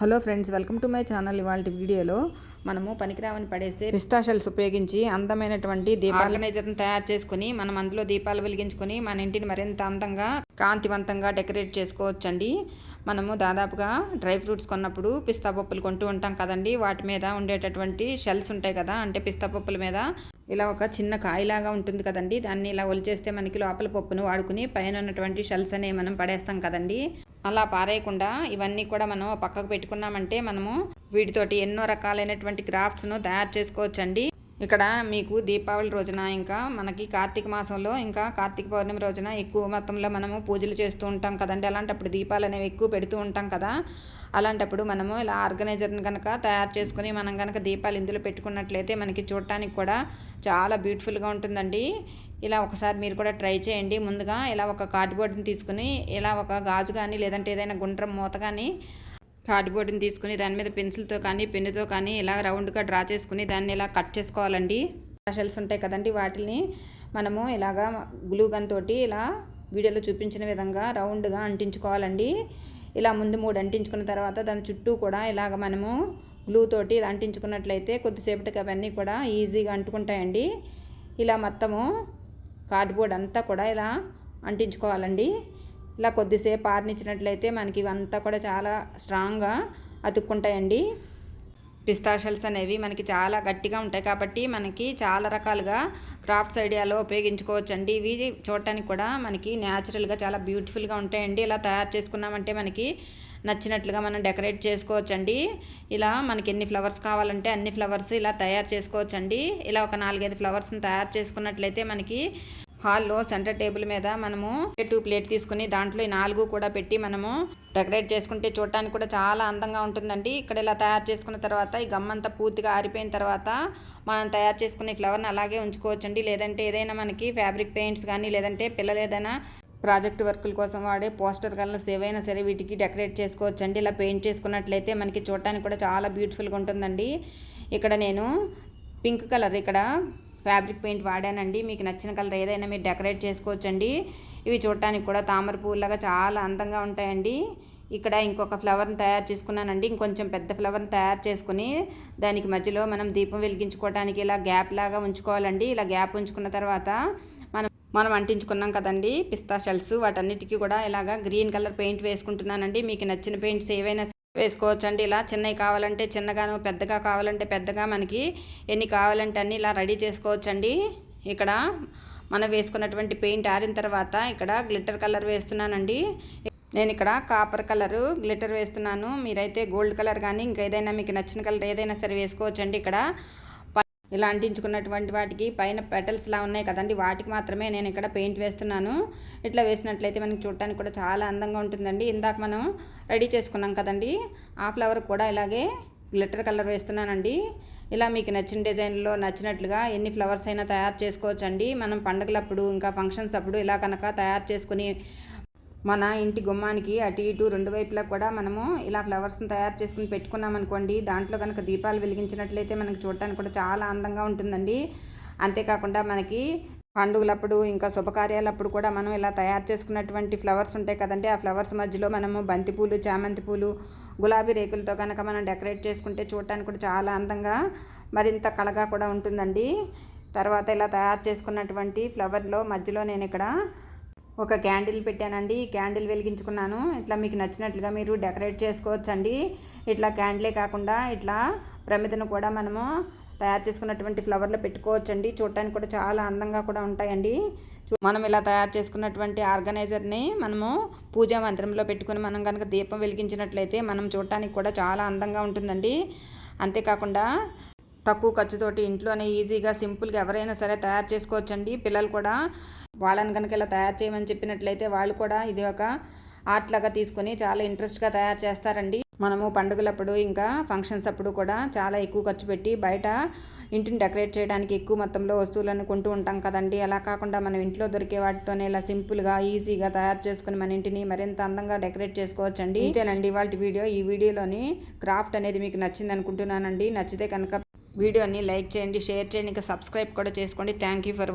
Hello friends welcome to my channel. ఇవాళ వీడియోలో మనము పనికిరావని పడేసే పిస్తాషల్స్ ఉపయోగించి అందమైనటువంటి దీప ఆర్గనైజర్ని తయారు చేసుకుని మనం అందులో దీపాలు వెలిగించుకొని మన ఇంటిని మరింత అందంగా కాంతివంతంగా డెకరేట్ చేసుకోవచ్చండి. మనము దాదాపుగా డ్రై ఫ్రూట్స్ కొన్నప్పుడు పిస్తా పప్పులు కొంటూ ఉంటాం కదండి. వాటి మీద ఉండేటటువంటి షెల్స్ ఉంటాయి కదా అంటే పిస్తా పప్పుల మీద ఇలా ఒక చిన్న కాయలాగా ఉంటుంది కదండి. దాన్ని ఇలా ఒలిచేస్తే మనకి లోపల పప్పును వాడుకుని పైన ఉన్నటువంటి షెల్స్ అనేవి మనం పడేస్తాం కదండి. అలా పారేయకుండా ఇవన్నీ కూడా మనం పక్కకు పెట్టుకున్నామంటే మనము వీటితోటి ఎన్నో రకాలైనటువంటి క్రాఫ్ట్స్ను తయారు చేసుకోవచ్చండి. ఇక్కడ మీకు దీపావళి రోజున ఇంకా మనకి కార్తీక మాసంలో ఇంకా కార్తీక పౌర్ణమి రోజున ఎక్కువ మొత్తంలో మనము పూజలు చేస్తూ ఉంటాం కదండి. అలాంటప్పుడు దీపాలు అనేవి ఎక్కువ పెడుతూ ఉంటాం కదా. అలాంటప్పుడు మనము ఇలా ఆర్గనైజర్ని కనుక తయారు చేసుకుని మనం కనుక దీపాలు ఇందులో పెట్టుకున్నట్లయితే మనకి చూడటానికి కూడా చాలా బ్యూటిఫుల్గా ఉంటుందండి. ఇలా ఒకసారి మీరు కూడా ట్రై చేయండి. ముందుగా ఇలా ఒక కార్డ్బోర్డ్ని తీసుకుని ఇలా ఒక గాజు కానీ లేదంటే ఏదైనా గుండ్రం మూత కానీ కార్డ్బోర్డ్ని తీసుకుని దాని మీద పెన్సిల్తో కానీ పెన్నుతో కానీ ఇలా రౌండ్గా డ్రా చేసుకుని దాన్ని ఇలా కట్ చేసుకోవాలండి. షెల్స్ ఉంటాయి కదండి వాటిని మనము ఇలాగా గ్లూ గన్ తోటి ఇలా వీడియోలో చూపించిన విధంగా రౌండ్గా అంటించుకోవాలండి. ఇలా ముందు మూడు అంటించుకున్న తర్వాత దాని చుట్టూ కూడా ఇలాగ మనము గ్లూ తోటి ఇలా అంటించుకున్నట్లయితే కొద్దిసేపటికి అవన్నీ కూడా ఈజీగా అంటుకుంటాయండి. ఇలా మొత్తము కార్డ్బోర్డ్ అంతా కూడా ఇలా అంటించుకోవాలండి. ఇలా కొద్దిసేపు ఆరినిచ్చినట్లయితే మనకి ఇవంతా కూడా చాలా స్ట్రాంగ్గా అతుక్కుంటాయండి. పిస్తాషల్స్ అనేవి మనకి చాలా గట్టిగా ఉంటాయి కాబట్టి మనకి చాలా రకాలుగా క్రాఫ్ట్స్ ఐడియాలో ఉపయోగించుకోవచ్చండి. ఇవి చూడటానికి కూడా మనకి న్యాచురల్గా చాలా బ్యూటిఫుల్గా ఉంటాయండి. ఇలా తయారు చేసుకున్నామంటే మనకి నచ్చినట్లుగా మనం డెకరేట్ చేసుకోవచ్చండి. ఇలా మనకి ఎన్ని ఫ్లవర్స్ కావాలంటే అన్ని ఫ్లవర్స్ ఇలా తయారు చేసుకోవచ్చండి. ఇలా ఒక నాలుగైదు ఫ్లవర్స్ని తయారు చేసుకున్నట్లయితే మనకి హాల్లో సెంటర్ టేబుల్ మీద మనము టూ ప్లేట్ తీసుకుని దాంట్లో ఈ నాలుగు కూడా పెట్టి మనము డెకరేట్ చేసుకుంటే చూడటానికి కూడా చాలా అందంగా ఉంటుందండి. ఇక్కడ ఇలా తయారు చేసుకున్న తర్వాత ఈ గమ్మంతా పూర్తిగా ఆరిపోయిన తర్వాత మనం తయారు చేసుకునే ఫ్లవర్ని అలాగే ఉంచుకోవచ్చండి. లేదంటే ఏదైనా మనకి ఫ్యాబ్రిక్ పెయింట్స్ కానీ లేదంటే పిల్లలు ఏదైనా ప్రాజెక్ట్ వర్కుల కోసం వాడే పోస్టర్ కలర్స్ ఏవైనా సరే వీటికి డెకరేట్ చేసుకోవచ్చండి. ఇలా పెయింట్ చేసుకున్నట్లయితే మనకి చూడటానికి కూడా చాలా బ్యూటిఫుల్గా ఉంటుందండి. ఇక్కడ నేను పింక్ కలర్ ఇక్కడ ఫ్యాబ్రిక్ పెయింట్ వాడానండి. మీకు నచ్చిన కలర్ ఏదైనా మీరు డెకరేట్ చేసుకోవచ్చండి. ఇవి చూడటానికి కూడా తామర పువ్వులాగా చాలా అందంగా ఉంటాయండి. ఇక్కడ ఇంకొక ఫ్లవర్ని తయారు చేసుకున్నానండి. ఇంకొంచెం పెద్ద ఫ్లవర్ని తయారు చేసుకుని దానికి మధ్యలో మనం దీపం వెలిగించుకోవడానికి ఇలా గ్యాప్ లాగా ఉంచుకోవాలండి. ఇలా గ్యాప్ ఉంచుకున్న తర్వాత మనం అంటించుకున్నాం కదండి పిస్తా షెల్స్ వాటన్నిటికీ కూడా ఇలాగా గ్రీన్ కలర్ పెయింట్ వేసుకుంటున్నానండి. మీకు నచ్చిన పెయింట్స్ ఏవైనా వేసుకోవచ్చు అండి ఇలా చిన్నవి కావాలంటే చిన్నగాను పెద్దగా కావాలంటే పెద్దగా మనకి ఎన్ని కావాలంటే అన్నీ ఇలా రెడీ చేసుకోవచ్చండి. ఇక్కడ మనం వేసుకున్నటువంటి పెయింట్ ఆరిన తర్వాత ఇక్కడ గ్లిటర్ కలర్ వేస్తున్నానండి. నేను ఇక్కడ కాపర్ కలరు గ్లిటర్ వేస్తున్నాను. మీరైతే గోల్డ్ కలర్ కానీ ఇంకేదైనా మీకు నచ్చిన కలర్ ఏదైనా సరే వేసుకోవచ్చండి ఇక్కడ. ఇలా అంటించుకున్నటువంటి వాటికి పైన పెటల్స్ లా ఉన్నాయి కదండి. వాటికి మాత్రమే నేను ఇక్కడ పెయింట్ వేస్తున్నాను. ఇట్లా వేసినట్లయితే మనకి చూడటానికి కూడా చాలా అందంగా ఉంటుందండి. ఇందాక మనం రెడీ చేసుకున్నాం కదండి. ఆ ఫ్లవర్ కూడా ఇలాగే గ్లిటర్ కలర్ వేస్తున్నానండి. ఇలా మీకు నచ్చిన డిజైన్లో నచ్చినట్లుగా ఎన్ని ఫ్లవర్స్ అయినా తయారు చేసుకోవచ్చండి. మనం పండగలప్పుడు ఇంకా ఫంక్షన్స్ అప్పుడు ఇలా కనుక తయారు చేసుకుని మన ఇంటి గుమ్మానికి అటు ఇటు రెండు వైపులా కూడా మనము ఇలా ఫ్లవర్స్ని తయారు చేసుకుని పెట్టుకున్నాం అనుకోండి దాంట్లో కనుక దీపాలు వెలిగించినట్లయితే మనకి చూడటానికి కూడా చాలా అందంగా ఉంటుందండి. అంతేకాకుండా మనకి పండుగలప్పుడు ఇంకా శుభకార్యాలప్పుడు కూడా మనం ఇలా తయారు చేసుకున్నటువంటి ఫ్లవర్స్ ఉంటాయి కదండి. ఆ ఫ్లవర్స్ మధ్యలో మనము బంతిపూలు చామంతి పూలు గులాబీ రేకులతో కనుక మనం డెకరేట్ చేసుకుంటే చూడటానికి కూడా చాలా అందంగా మరింత కళగా కూడా ఉంటుందండి. తర్వాత ఇలా తయారు చేసుకున్నటువంటి ఫ్లవర్లో మధ్యలో నేను ఇక్కడ ఒక క్యాండిల్ పెట్టానండి. ఈ క్యాండిల్ వెలిగించుకున్నాను. ఇట్లా మీకు నచ్చినట్లుగా మీరు డెకరేట్ చేసుకోవచ్చండి. ఇట్లా క్యాండిలే కాకుండా ఇట్లా ప్రమిదను కూడా మనము తయారు చేసుకున్నటువంటి ఫ్లవర్లో పెట్టుకోవచ్చండి. చూడటానికి కూడా చాలా అందంగా కూడా ఉంటాయండి. మనం ఇలా తయారు చేసుకున్నటువంటి ఆర్గనైజర్ని మనము పూజా మంత్రంలో పెట్టుకుని మనం కనుక దీపం వెలిగించినట్లయితే మనం చూడటానికి కూడా చాలా అందంగా ఉంటుందండి. అంతేకాకుండా తక్కువ ఖర్చుతోటి ఇంట్లోనే ఈజీగా సింపుల్గా ఎవరైనా సరే తయారు చేసుకోవచ్చండి. పిల్లలు కూడా వాళ్ళని కనుక ఇలా తయారు చేయమని చెప్పినట్లయితే వాళ్ళు కూడా ఇది ఒక ఆర్ట్ లాగా తీసుకొని చాలా ఇంట్రెస్ట్గా తయారు చేస్తారండి. మనము పండుగలప్పుడు ఇంకా ఫంక్షన్స్ అప్పుడు కూడా చాలా ఎక్కువ ఖర్చు పెట్టి బయట ఇంటిని డెకరేట్ చేయడానికి ఎక్కువ మొత్తంలో వస్తువులను కొంటూ ఉంటాం కదండి. అలా కాకుండా మనం ఇంట్లో దొరికే వాటితోనే ఇలా సింపుల్గా ఈజీగా తయారు చేసుకుని మన ఇంటిని మరింత అందంగా డెకరేట్ చేసుకోవచ్చండి. ఇంతేనండి వాళ్ళ వీడియో. ఈ వీడియోలోని క్రాఫ్ట్ అనేది మీకు నచ్చింది అనుకుంటున్నానండి నచ్చితే కనుక వీడియోని లైక్ చేయండి షేర్ చేయండి ఇంకా సబ్స్క్రైబ్ కూడా చేసుకోండి. Thank you for